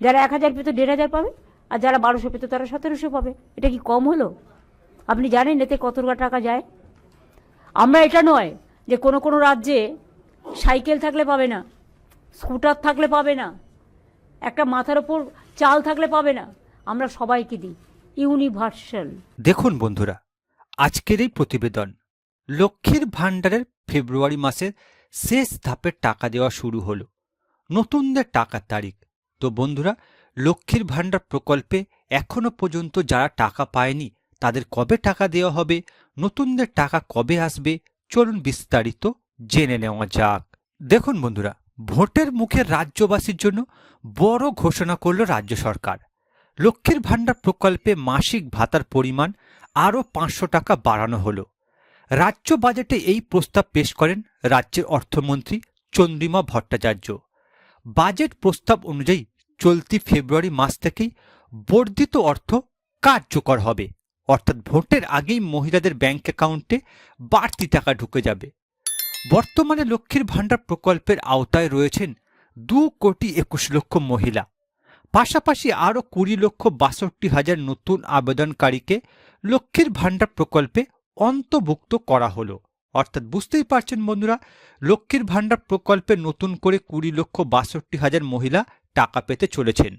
যারা এক হাজার পেতো, দেড় হাজার পাবে, আর যারা বারোশো পেতো, তারা সতেরোশো পাবে। এটা কি কম হলো? আপনি জানেন এতে কত টাকা যায়? আমরা এটা নয় যে কোনো কোনো রাজ্যে সাইকেল থাকলে পাবে না, স্কুটার থাকলে পাবে না, একটা মাথার ওপর চাল থাকলে পাবে না। আমরা সবাইকে দিই। ইউনিভার্সাল। দেখুন বন্ধুরা, আজকের এই প্রতিবেদন লক্ষ্মীর ভাণ্ডারের ফেব্রুয়ারি মাসের শেষ ধাপের টাকা দেওয়া শুরু হলো। নতুনদের টাকার তারিখ। তো বন্ধুরা, লক্ষ্মীর ভাণ্ডার প্রকল্পে এখনও পর্যন্ত যারা টাকা পায়নি, তাদের কবে টাকা দেওয়া হবে, নতুনদের টাকা কবে আসবে, চলুন বিস্তারিত জেনে নেওয়া যাক। দেখুন বন্ধুরা, ভোটের মুখে রাজ্যবাসীর জন্য বড় ঘোষণা করল রাজ্য সরকার। লক্ষ্মীর ভাণ্ডার প্রকল্পে মাসিক ভাতার পরিমাণ আরও পাঁচশো টাকা বাড়ানো হলো। রাজ্য বাজেটে এই প্রস্তাব পেশ করেন রাজ্যের অর্থমন্ত্রী চন্দ্রিমা ভট্টাচার্য। বাজেট প্রস্তাব অনুযায়ী চলতি ফেব্রুয়ারি মাস থেকেই বর্ধিত অর্থ কার্যকর হবে। অর্থাৎ ভোটের আগেই মহিলাদের ব্যাংক অ্যাকাউন্টে বাড়তি টাকা ঢুকে যাবে। বর্তমানে লক্ষ্মীর ভাণ্ডার প্রকল্পের আওতায় রয়েছেন দু কোটি একুশ লক্ষ মহিলা। পাশাপাশি আরও কুড়ি লক্ষ বাষট্টি হাজার নতুন আবেদনকারীকে লক্ষ্মীর ভাণ্ডার প্রকল্পে অন্তর্ভুক্ত করা হলো। অর্থাৎ বুঝতেই পারছেন বন্ধুরা, লক্ষ্মীর ভাণ্ডার প্রকল্পে নতুন করে কুড়ি লক্ষ বাষট্টি হাজার মহিলা টাকা পেতে চলেছেন।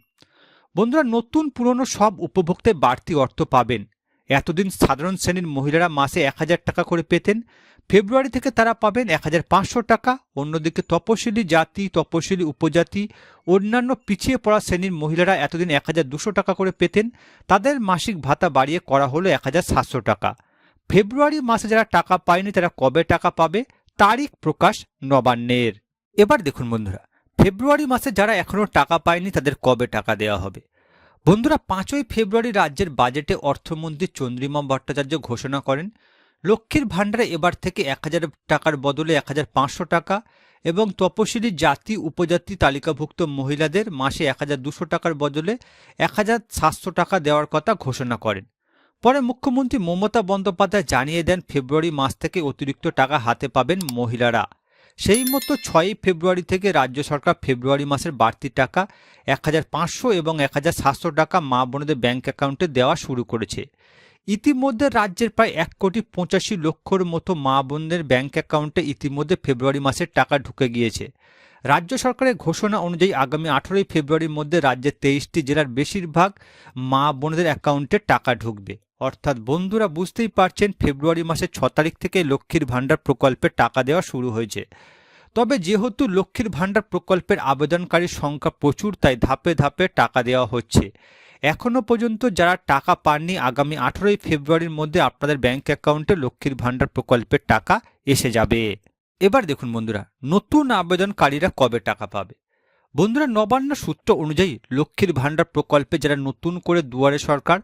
বন্ধুরা, নতুন পুরনো সব উপভোক্তায় বাড়তি অর্থ পাবেন। এতদিন সাধারণ শ্রেণির মহিলারা মাসে এক হাজার টাকা করে পেতেন। ফেব্রুয়ারি থেকে তারা পাবেন এক হাজার পাঁচশো টাকা। অন্যদিকে তপশিলি জাতি, তপশিলি উপজাতি, অন্যান্য পিছিয়ে পড়া শ্রেণির মহিলারা এতদিন এক হাজার দুশো টাকা করে পেতেন। তাদের মাসিক ভাতা বাড়িয়ে করা হলো এক হাজার সাতশো টাকা। ফেব্রুয়ারি মাসে যারা টাকা পায়নি, তারা কবে টাকা পাবে? তারিখ প্রকাশ নবান্নের। এবার দেখুন বন্ধুরা, ফেব্রুয়ারি মাসে যারা এখনও টাকা পায়নি, তাদের কবে টাকা দেওয়া হবে? বন্ধুরা, পাঁচই ফেব্রুয়ারি রাজ্যের বাজেটে অর্থমন্ত্রী চন্দ্রিমা ভট্টাচার্য ঘোষণা করেন, লক্ষ্মীর ভাণ্ডারে এবার থেকে এক হাজার টাকার বদলে এক হাজার পাঁচশো টাকা এবং তপশিলি জাতি উপজাতি তালিকাভুক্ত মহিলাদের মাসে এক হাজার দুশো টাকার বদলে এক হাজার সাতশো টাকা দেওয়ার কথা ঘোষণা করেন। পরে মুখ্যমন্ত্রী মমতা বন্দ্যোপাধ্যায় জানিয়ে দেন, ফেব্রুয়ারি মাস থেকে অতিরিক্ত টাকা হাতে পাবেন মহিলারা। সেই মতো ছয়ই ফেব্রুয়ারি থেকে রাজ্য সরকার ফেব্রুয়ারি মাসের বাড়তি টাকা এক হাজার পাঁচশো এবং এক হাজার সাতশো টাকা মা বোনদের ব্যাঙ্ক অ্যাকাউন্টে দেওয়া শুরু করেছে। ইতিমধ্যে রাজ্যের প্রায় এক কোটি পঁচাশি লক্ষর মতো মা বোনদের ব্যাঙ্ক অ্যাকাউন্টে ইতিমধ্যে ফেব্রুয়ারি মাসের টাকা ঢুকে গিয়েছে। রাজ্য সরকারের ঘোষণা অনুযায়ী আগামী আঠেরোই ফেব্রুয়ারির মধ্যে রাজ্যের তেইশটি জেলার বেশিরভাগ মা বোনদের অ্যাকাউন্টে টাকা ঢুকবে। অর্থাৎ বন্ধুরা বুঝতেই পারছেন ফেব্রুয়ারি মাসের ছ তারিখ থেকে লক্ষ্মীর ভাণ্ডার প্রকল্পে টাকা দেওয়া শুরু হয়েছে। তবে যেহেতু লক্ষ্মীর ভাণ্ডার প্রকল্পের আবেদনকারীর সংখ্যা প্রচুর, তাই ধাপে ধাপে টাকা দেওয়া হচ্ছে। এখনও পর্যন্ত যারা টাকা পাননি, আগামী আঠেরোই ফেব্রুয়ারির মধ্যে আপনাদের ব্যাংক অ্যাকাউন্টে লক্ষ্মীর ভাণ্ডার প্রকল্পের টাকা এসে যাবে। এবার দেখুন বন্ধুরা, নতুন আবেদনকারীরা কবে টাকা পাবে? বন্ধুরা নবান্ন সূত্র অনুযায়ী লক্ষ্মীর ভাণ্ডার প্রকল্পে যারা নতুন করে দুয়ারে সরকার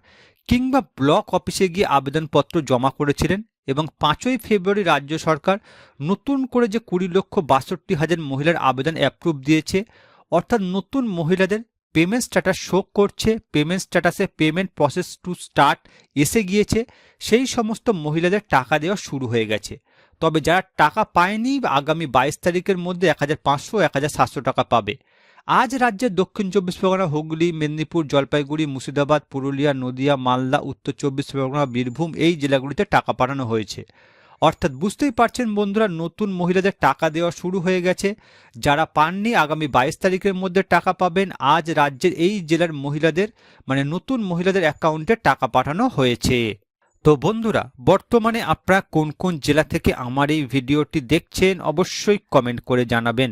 কিংবা ব্লক অফিসে গিয়ে আবেদনপত্র জমা করেছিলেন এবং পাঁচই ফেব্রুয়ারি রাজ্য সরকার নতুন করে যে কুড়ি লক্ষ বাষট্টি হাজার মহিলার আবেদন অ্যাপ্রুভ দিয়েছে, অর্থাৎ নতুন মহিলাদের পেমেন্ট স্ট্যাটাস শো করছে পেমেন্ট স্ট্যাটাসে পেমেন্ট প্রসেস টু স্টার্ট এসে গিয়েছে, সেই সমস্ত মহিলাদের টাকা দেওয়া শুরু হয়ে গেছে। তবে যারা টাকা পায়নি, আগামী বাইশ তারিখের মধ্যে এক হাজার পাঁচশো, এক হাজার সাতশো টাকা পাবে। আজ রাজ্যের দক্ষিণ চব্বিশ পরগনা, হুগলি, মেদিনীপুর, জলপাইগুড়ি, মুর্শিদাবাদ, পুরুলিয়া, নদিয়া, মালদা, উত্তর চব্বিশ পরগনা, বীরভূম এই জেলাগুলিতে টাকা পাঠানো হয়েছে। অর্থাৎ বুঝতেই পারছেন বন্ধুরা, নতুন মহিলাদের টাকা দেওয়া শুরু হয়ে গেছে। যারা পাননি, আগামী বাইশ তারিখের মধ্যে টাকা পাবেন। আজ রাজ্যের এই জেলার মহিলাদের মানে নতুন মহিলাদের অ্যাকাউন্টে টাকা পাঠানো হয়েছে। তো বন্ধুরা, বর্তমানে আপনারা কোন কোন জেলা থেকে আমার এই ভিডিওটি দেখছেন, অবশ্যই কমেন্ট করে জানাবেন।